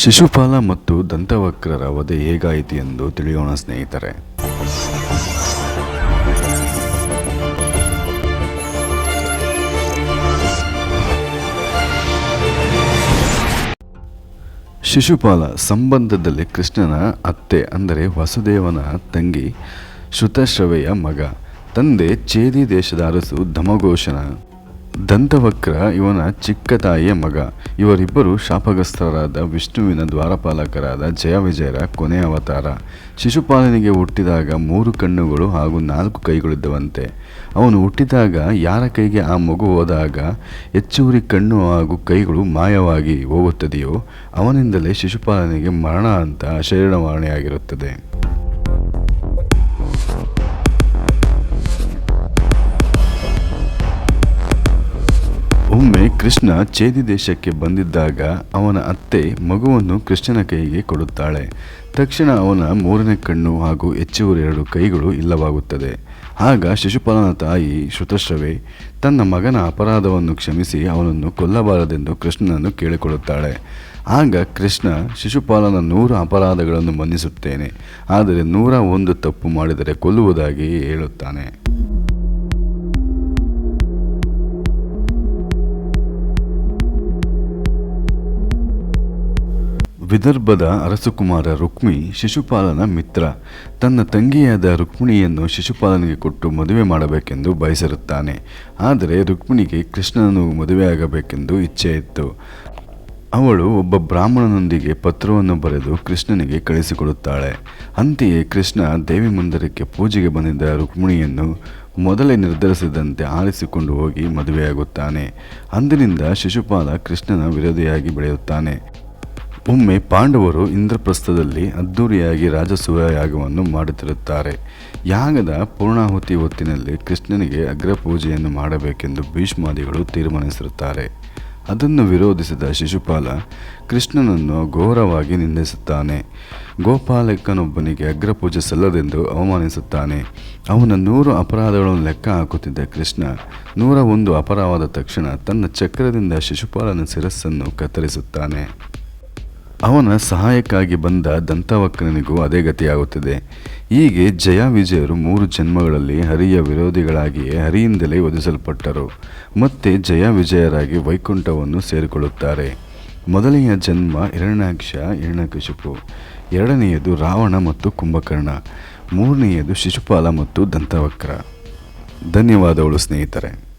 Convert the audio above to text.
ಶಿಶುಪಾಲ ಮತ್ತು ದಂತವಕ್ರರ ವಧೆ ಹೇಗಾಯಿತು ಎಂದು ತಿಳಿಯೋಣ ಸ್ನೇಹಿತರೆ. ಶಿಶುಪಾಲ ಸಂಬಂಧದಲ್ಲಿ ಕೃಷ್ಣನ ಅತ್ತೆ ಅಂದರೆ ವಸುದೇವನ ತಂಗಿ ಶ್ರುತಶ್ರವೆಯ ಮಗ, ತಂದೆ ಚೇದಿ ದೇಶದ ಅರಸು ಧಮಘೋಷನ. ದಂತವಕ್ರ ಇವನ ಚಿಕ್ಕ ತಾಯಿಯ ಮಗ. ಇವರಿಬ್ಬರು ಶಾಪಗ್ರಸ್ತರಾದ ವಿಷ್ಣುವಿನ ದ್ವಾರಪಾಲಕರಾದ ಜಯ ವಿಜಯರ ಕೊನೆಯ ಅವತಾರ. ಶಿಶುಪಾಲನಿಗೆ ಹುಟ್ಟಿದಾಗ ಮೂರು ಕಣ್ಣುಗಳು ಹಾಗೂ ನಾಲ್ಕು ಕೈಗಳಿದ್ದವಂತೆ. ಅವನು ಹುಟ್ಟಿದಾಗ ಯಾರ ಕೈಗೆ ಆ ಮಗು ಹೋದಾಗ ಹೆಚ್ಚುವರಿ ಕಣ್ಣು ಹಾಗೂ ಕೈಗಳು ಮಾಯವಾಗಿ ಹೋಗುತ್ತದೆಯೋ ಅವನಿಂದಲೇ ಶಿಶುಪಾಲನಿಗೆ ಮರಣ ಅಂತ ಶರೀರವಾಣಿಯಾಗಿರುತ್ತದೆ. ಕೃಷ್ಣ ಚೇದಿ ದೇಶಕ್ಕೆ ಬಂದಿದ್ದಾಗ ಅವನ ಅತ್ತೆ ಮಗುವನ್ನು ಕೃಷ್ಣನ ಕೈಗೆ ಕೊಡುತ್ತಾಳೆ. ತಕ್ಷಣ ಅವನ ಮೂರನೇ ಕಣ್ಣು ಹಾಗೂ ಹೆಚ್ಚುವರಿ ಎರಡು ಕೈಗಳು ಇಲ್ಲವಾಗುತ್ತದೆ. ಆಗ ಶಿಶುಪಾಲನ ತಾಯಿ ಶ್ರುತಶ್ರವೆ ತನ್ನ ಮಗನ ಅಪರಾಧವನ್ನು ಕ್ಷಮಿಸಿ ಅವನನ್ನು ಕೊಲ್ಲಬಾರದೆಂದು ಕೃಷ್ಣನನ್ನು ಕೇಳಿಕೊಳ್ಳುತ್ತಾಳೆ. ಆಗ ಕೃಷ್ಣ, ಶಿಶುಪಾಲನ ನೂರು ಅಪರಾಧಗಳನ್ನು ಮನ್ನಿಸುತ್ತೇನೆ, ಆದರೆ ನೂರ ಒಂದು ತಪ್ಪು ಮಾಡಿದರೆ ಕೊಲ್ಲುವುದಾಗಿ ಹೇಳುತ್ತಾನೆ. ವಿದರ್ಭದ ಅರಸುಕುಮಾರ ರುಕ್ಮಿ ಶಿಶುಪಾಲನ ಮಿತ್ರ. ತನ್ನ ತಂಗಿಯಾದ ರುಕ್ಮಿಣಿಯನ್ನು ಶಿಶುಪಾಲನಿಗೆ ಕೊಟ್ಟು ಮದುವೆ ಮಾಡಬೇಕೆಂದು ಬಯಸಿರುತ್ತಾನೆ. ಆದರೆ ರುಕ್ಮಿಣಿಗೆ ಕೃಷ್ಣನನ್ನು ಮದುವೆಯಾಗಬೇಕೆಂದು ಇಚ್ಛೆ ಇತ್ತು ಅವಳು ಒಬ್ಬ ಬ್ರಾಹ್ಮಣನೊಂದಿಗೆ ಪತ್ರವನ್ನು ಬರೆದು ಕೃಷ್ಣನಿಗೆ ಕಳಿಸಿಕೊಡುತ್ತಾಳೆ. ಅಂತೆಯೇ ಕೃಷ್ಣ ದೇವಿ ಮಂದಿರಕ್ಕೆ ಪೂಜೆಗೆ ಬಂದಿದ್ದ ರುಕ್ಮಿಣಿಯನ್ನು ಮೊದಲೇ ನಿರ್ಧರಿಸಿದಂತೆ ಆರಿಸಿಕೊಂಡು ಹೋಗಿ ಮದುವೆಯಾಗುತ್ತಾನೆ. ಅಂದಿನಿಂದ ಶಿಶುಪಾಲ ಕೃಷ್ಣನ ವಿರೋಧಿಯಾಗಿ ಬೆಳೆಯುತ್ತಾನೆ. ಒಮ್ಮೆ ಪಾಂಡವರು ಇಂದ್ರಪ್ರಸ್ಥದಲ್ಲಿ ಅದ್ದೂರಿಯಾಗಿ ರಾಜಸೂಯ ಯಾಗವನ್ನು ಮಾಡುತ್ತಿರುತ್ತಾರೆ. ಯಾಗದ ಪೂರ್ಣಾಹುತಿ ಹೊತ್ತಿನಲ್ಲಿ ಕೃಷ್ಣನಿಗೆ ಅಗ್ರಪೂಜೆಯನ್ನು ಮಾಡಬೇಕೆಂದು ಭೀಷ್ಮಾದಿಗಳು ತೀರ್ಮಾನಿಸಿರುತ್ತಾರೆ. ಅದನ್ನು ವಿರೋಧಿಸಿದ ಶಿಶುಪಾಲ ಕೃಷ್ಣನನ್ನು ಘೋರವಾಗಿ ನಿಂದಿಸುತ್ತಾನೆ. ಗೋಪಾಲಕನೊಬ್ಬನಿಗೆ ಅಗ್ರಪೂಜೆ ಸಲ್ಲದೆಂದು ಅವಮಾನಿಸುತ್ತಾನೆ. ಅವನ ನೂರು ಅಪರಾಧಗಳನ್ನು ಲೆಕ್ಕ ಹಾಕುತ್ತಿದ್ದ ಕೃಷ್ಣ ನೂರ ಒಂದು ಅಪರಾಧವಾದ ತಕ್ಷಣ ತನ್ನ ಚಕ್ರದಿಂದ ಶಿಶುಪಾಲನ ಶಿರಸ್ಸನ್ನು ಕತ್ತರಿಸುತ್ತಾನೆ. ಅವನ ಸಹಾಯಕ್ಕಾಗಿ ಬಂದ ದಂತವಕ್ರನಿಗೂ ಅದೇ ಗತಿಯಾಗುತ್ತದೆ. ಹೀಗೆ ಜಯ ವಿಜಯರು ಮೂರು ಜನ್ಮಗಳಲ್ಲಿ ಹರಿಯ ವಿರೋಧಿಗಳಾಗಿಯೇ ಹರಿಯಿಂದಲೇ ವಧಿಸಲ್ಪಟ್ಟರು. ಮತ್ತೆ ಜಯ ವಿಜಯರಾಗಿ ವೈಕುಂಠವನ್ನು ಸೇರಿಕೊಳ್ಳುತ್ತಾರೆ. ಮೊದಲನೆಯ ಜನ್ಮ ಹಿರಣ್ಯಾಕ್ಷ ಹಿರಣ್ಯಕಶಿಪು ಎರಡನೆಯದು ರಾವಣ ಮತ್ತು ಕುಂಭಕರ್ಣ. ಮೂರನೆಯದು ಶಿಶುಪಾಲ ಮತ್ತು ದಂತವಕ್ರ. ಧನ್ಯವಾದಗಳು ಸ್ನೇಹಿತರೆ.